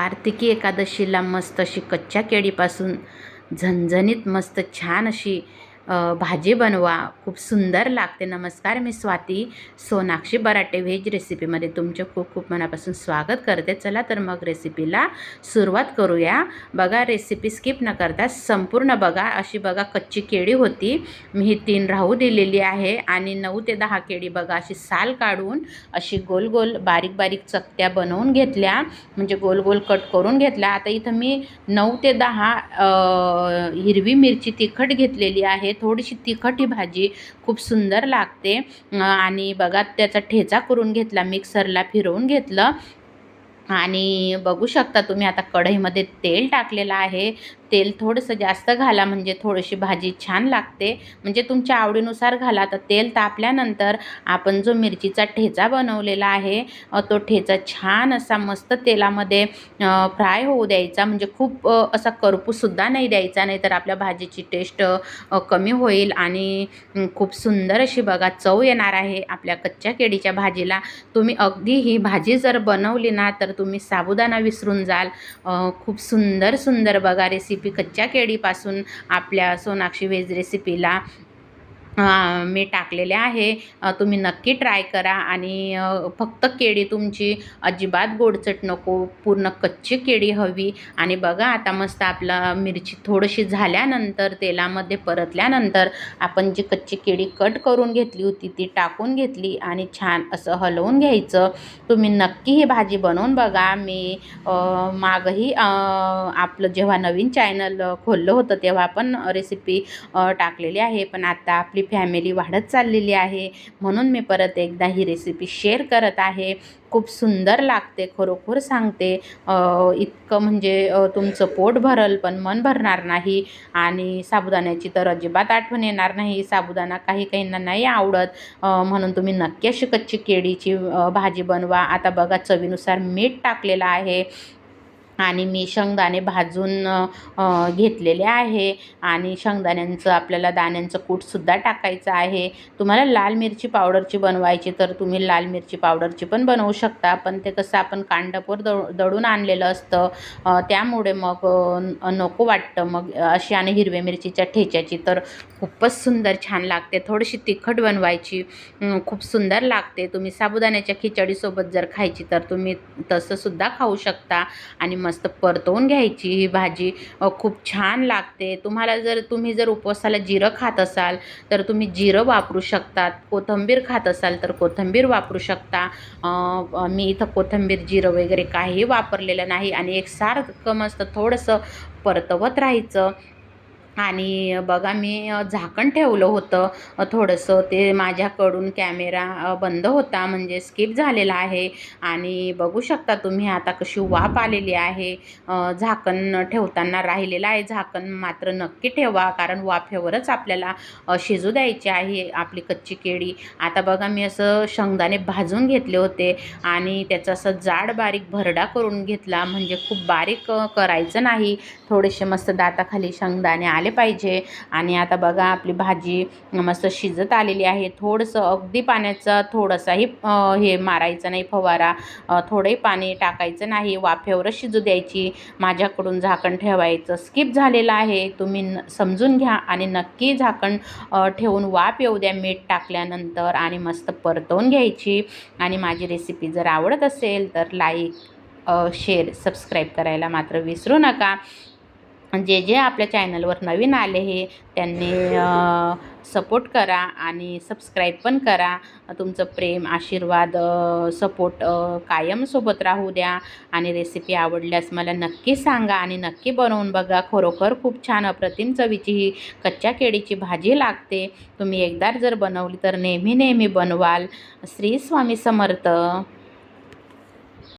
कार्तिकी एकादशीला मस्त अशी कच्च्या केळीपासून झणझणीत मस्त छान अशी भाजी बनवा. खूप सुंदर लागते. नमस्कार मी स्वाती. सोनाक्षी बराटे व्हेज रेसिपीमध्ये तुमचं खूप खूप मनापासून स्वागत करते. चला तर मग रेसिपीला सुरुवात करूया. बघा रेसिपी स्किप न करता संपूर्ण बघा. अशी बघा कच्ची केळी होती. मी ही तीन राहू दिलेली आहे आणि नऊ ते दहा केळी बघा अशी साल काढून अशी गोल गोल बारीक बारीक चकत्या बनवून घेतल्या. म्हणजे गोल गोल कट करून घेतल्या. आता इथं मी नऊ ते दहा हिरवी मिरची तिखट घेतलेली आहे. थोडीशी तिखट ही भाजी खूप सुंदर लागते. आणि बघा त्याचा ठेचा करून घेतला मिक्सरला फिरवून घेतलं. आणि बघू शकता तुम्ही आता कढईमध्ये तेल टाकलेलं आहे. तेल थोडंसं जास्त घाला म्हणजे थोडीशी भाजी छान लागते. म्हणजे तुमच्या आवडीनुसार घाला. तर तेल तापल्यानंतर आपण जो मिरचीचा ठेचा बनवलेला आहे तो ठेचा छान असा मस्त तेलामध्ये फ्राय होऊ द्यायचा. म्हणजे खूप असा करपूसुद्धा नाही द्यायचा नाही तर आपल्या भाजीची टेस्ट कमी होईल आणि खूप सुंदर अशी बघा चव येणार आहे आपल्या कच्च्या केळीच्या भाजीला. तुम्ही अगदी ही भाजी जर बनवली ना तर तुम्ही साबुदाणा विसरून जाल. खूप सुंदर सुंदर बघा रेसिपी कच्च्या केळीपासून आपल्या सोनाक्षी व्हेज रेसिपीला मी टाकलेले आहे. तुम्ही नक्की ट्राय करा आणि फक्त केळी तुमची अजिबात गोडचट नको पूर्ण कच्ची केळी हवी. आणि बघा आता मस्त आपला मिरची थोडीशी झाल्यानंतर तेलामध्ये परतल्यानंतर आपण जी कच्ची केळी कट करून घेतली होती ती टाकून घेतली आणि छान असं हलवून घ्यायचं. तुम्ही नक्की ही भाजी बनवून बघा. मी मागही आपलं जेव्हा नवीन चॅनल खोललं होतं तेव्हा पण रेसिपी टाकलेली आहे. पण आता आपली फॅमिली वाढत चाललेली आहे. म्हणून मी परत एकदा ही रेसिपी शेअर करत आहे. खूप सुंदर लागते खरोखर सांगते. इतकं म्हणजे तुमचं पोट भरल पण मन भरणार नाही. आणि साबुदाण्याची तर अजिबात आठवण येणार नाही. साबुदाणा काही काहींना नाही आवडत. म्हणून तुम्ही नक्की अशी कच्ची केळीची भाजी बनवा. आता बघा चवीनुसार मीठ टाकलेलं आहे. आणि मी शेंगदाणे भाजून घेतलेले आहे. आणि शेंगदाण्यांचं आपल्याला दाण्यांचं कूटसुद्धा टाकायचं आहे. तुम्हाला लाल मिरची पावडरची बनवायची तर तुम्ही लाल मिरची पावडरची पण बनवू शकता. पण ते कसं आपण कांडपोर दळ दळून आणलेलं असतं त्यामुळे मग नको वाटतं. मग अशी आणि हिरव्या मिरचीच्या ठेच्याची तर खूपच सुंदर छान लागते. थोडीशी तिखट बनवायची खूप सुंदर लागते. तुम्ही साबुदाण्याच्या खिचडीसोबत जर खायची तर तुम्ही तसंसुद्धा खाऊ शकता. आणि मस्त परतवून घ्यायची ही भाजी. खूप छान लागते. तुम्हाला जर तुम्ही जर उपवासाला जिरं खात असाल तर तुम्ही जिरं वापरू शकतात. कोथिंबीर खात असाल तर कोथिंबीर वापरू शकता. मी इथं कोथिंबीर जिरं वगैरे काही वापरलेलं नाही. आणि एक सारखं मस्त थोडंसं परतवत राहायचं. आणि बघा मी झाकण ठेवलं होतं. थोडंसं ते माझ्याकडून कॅमेरा बंद होता म्हणजे स्किप झालेला आहे. आणि बघू शकता तुम्ही आता कशी वाफ आलेली आहे. झाकण ठेवताना राहिलेलं आहे. झाकण मात्र नक्की ठेवा कारण वाफेवरच आपल्याला शिजू द्यायची आहे आपली कच्ची केळी. आता बघा मी असं शेंगदाणे भाजून घेतले होते आणि त्याचा असं जाड बारीक भरडा करून घेतला. म्हणजे खूप बारीक करायचं नाही. थोडेसे मस्त दाताखाली शेंगदाणे आले पाहिजे. आणि आता बघा आपली भाजी मस्त शिजत आलेली आहे. थोडंसं अगदी पाण्याचा थोडासाही हे मारायचं नाही फवारा. थोडंही पाणी टाकायचं नाही. वाफेवरच शिजू द्यायची. माझ्याकडून झाकण ठेवायचं स्किप झालेलं आहे. तुम्ही न समजून घ्या आणि नक्की झाकण ठेवून वाफ येऊ द्या मीठ टाकल्यानंतर आणि मस्त परतवून घ्यायची. आणि माझी रेसिपी जर आवडत असेल तर लाईक शेअर सबस्क्राईब करायला मात्र विसरू नका. जे जे आपल्या चॅनलवर नवीन आले हे त्यांनी सपोर्ट करा आणि सबस्क्राईब पण करा. तुमचं प्रेम आशीर्वाद सपोर्ट कायमसोबत राहू द्या आणि रेसिपी आवडल्यास मला नक्की सांगा आणि नक्की बनवून बघा. खरोखर खूप छान अप्रतिम चवीची ही कच्च्या केळीची भाजी लागते. तुम्ही एकदा जर बनवली तर नेहमी नेहमी बनवाल. श्री स्वामी समर्थ.